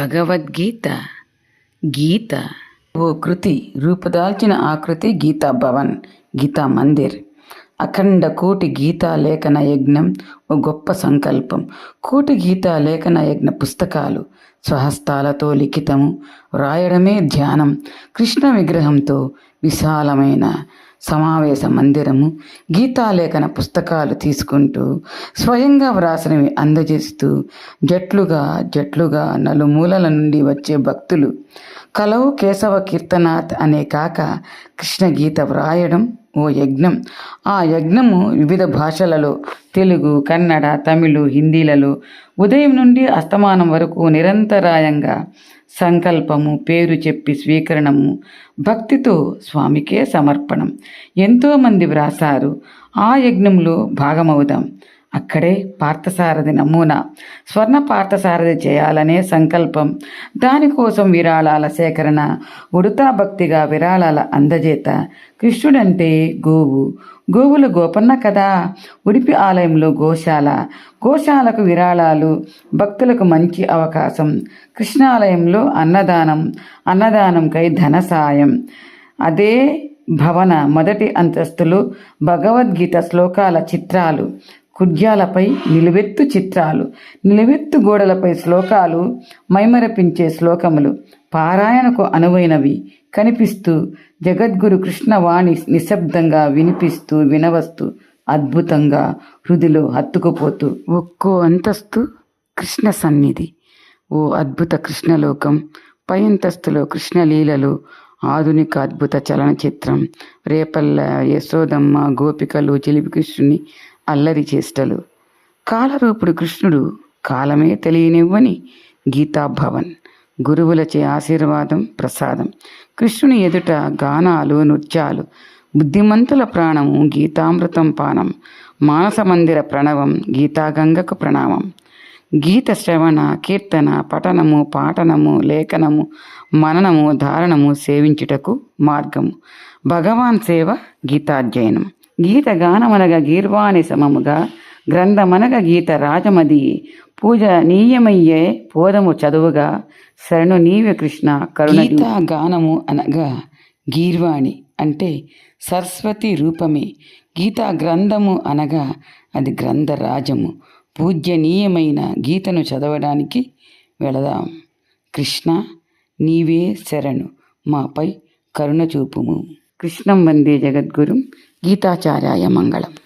భగవద్గీత. గీత. ఓ కృతి రూపుదాల్చిన ఆకృతి గీతా భవన్ గీతా మందిర్. అఖండ కోటి గీతా లేఖన యజ్ఞం ఓ గొప్ప సంకల్పం. కోటి గీతా లేఖన యజ్ఞ పుస్తకాలు స్వహస్తాలతో లిఖితము. వ్రాయడమే ధ్యానం. కృష్ణ విగ్రహంతో విశాలమైన సమావేశ మందిరము. గీతాలేఖన పుస్తకాలు తీసుకుంటూ స్వయంగా వ్రాసినవి అందజేస్తూ జట్లుగా జట్లుగా నలుమూలల నుండి వచ్చే భక్తులు. కలవు కేశవ కీర్తనాథ్ అనే కాక కృష్ణ గీత వ్రాయడం ఓ యజ్ఞం. ఆ యజ్ఞము వివిధ భాషలలో తెలుగు కన్నడ తమిళు హిందీలలో ఉదయం నుండి అస్తమానం వరకు నిరంతరాయంగా సంకల్పము పేరు చెప్పి స్వీకరణము భక్తితో స్వామికే సమర్పణం. ఎంతోమంది వ్రాసారు ఆ యజ్ఞంలో భాగమవుదాం. అక్కడే పార్థసారథి నమూనా. స్వర్ణ పార్థసారథి చేయాలనే సంకల్పం. దానికోసం విరాళాల సేకరణ. ఉడతా భక్తిగా విరాళాల అందజేత. కృష్ణుడంటే గోవు. గోవుల గోపన్న కదా. ఉడిపి ఆలయంలో గోశాల. గోశాలకు విరాళాలు. భక్తులకు మంచి అవకాశం. కృష్ణాలయంలో అన్నదానం. అన్నదానంకై ధన సాయం. అదే భవన మొదటి అంతస్తులు భగవద్గీత శ్లోకాల చిత్రాలు. కుడ్యాలపై నిలువెత్తు చిత్రాలు నిలువెత్తు గోడలపై శ్లోకాలు మైమరపించే శ్లోకములు పారాయణకు అనువైనవి. కనిపిస్తూ జగద్గురు కృష్ణవాణి నిశ్శబ్దంగా వినిపిస్తూ వినవస్తూ అద్భుతంగా హృదిలో హత్తుకుపోతూ ఒక్కో అంతస్తు కృష్ణ సన్నిధి. ఓ అద్భుత కృష్ణలోకం పై అంతస్తులో కృష్ణలీలలు ఆధునిక అద్భుత చలనచిత్రం రేపల్ల యశోదమ్మ గోపికలు చిలిపి కృష్ణుని అల్లరి చేష్టలు. కాలరూపుడు కృష్ణుడు కాలమే తెలియనివ్వని గీతాభవన్. గురువులచే ఆశీర్వాదం ప్రసాదం. కృష్ణుని ఎదుట గానాలు నృత్యాలు. బుద్ధిమంతుల ప్రాణము గీతామృతం పానం. మానస మందిర ప్రణవం గీతాగంగకు ప్రణామం. గీత శ్రవణ కీర్తన పఠనము పాఠనము లేఖనము మననము ధారణము సేవించుటకు మార్గము. భగవాన్ సేవ గీతాధ్యయనం. గీత గానమనగ గీర్వాణి సమముగా గ్రంథమనగ గీత రాజమది. పూజ నీయమయ్యే పోదము చదువుగా శరణు నీవే కృష్ణ కరుణ గానము అనగా గీర్వాణి అంటే సరస్వతి రూపమే. గీతా గ్రంథము అనగా అది గ్రంథరాజము. పూజ్యనీయమైన గీతను చదవడానికి వెళదాం. కృష్ణ నీవే శరణు మాపై కరుణ చూపుము. కృష్ణం వందే జగద్గురు గీతాచార్యాయ మంగళం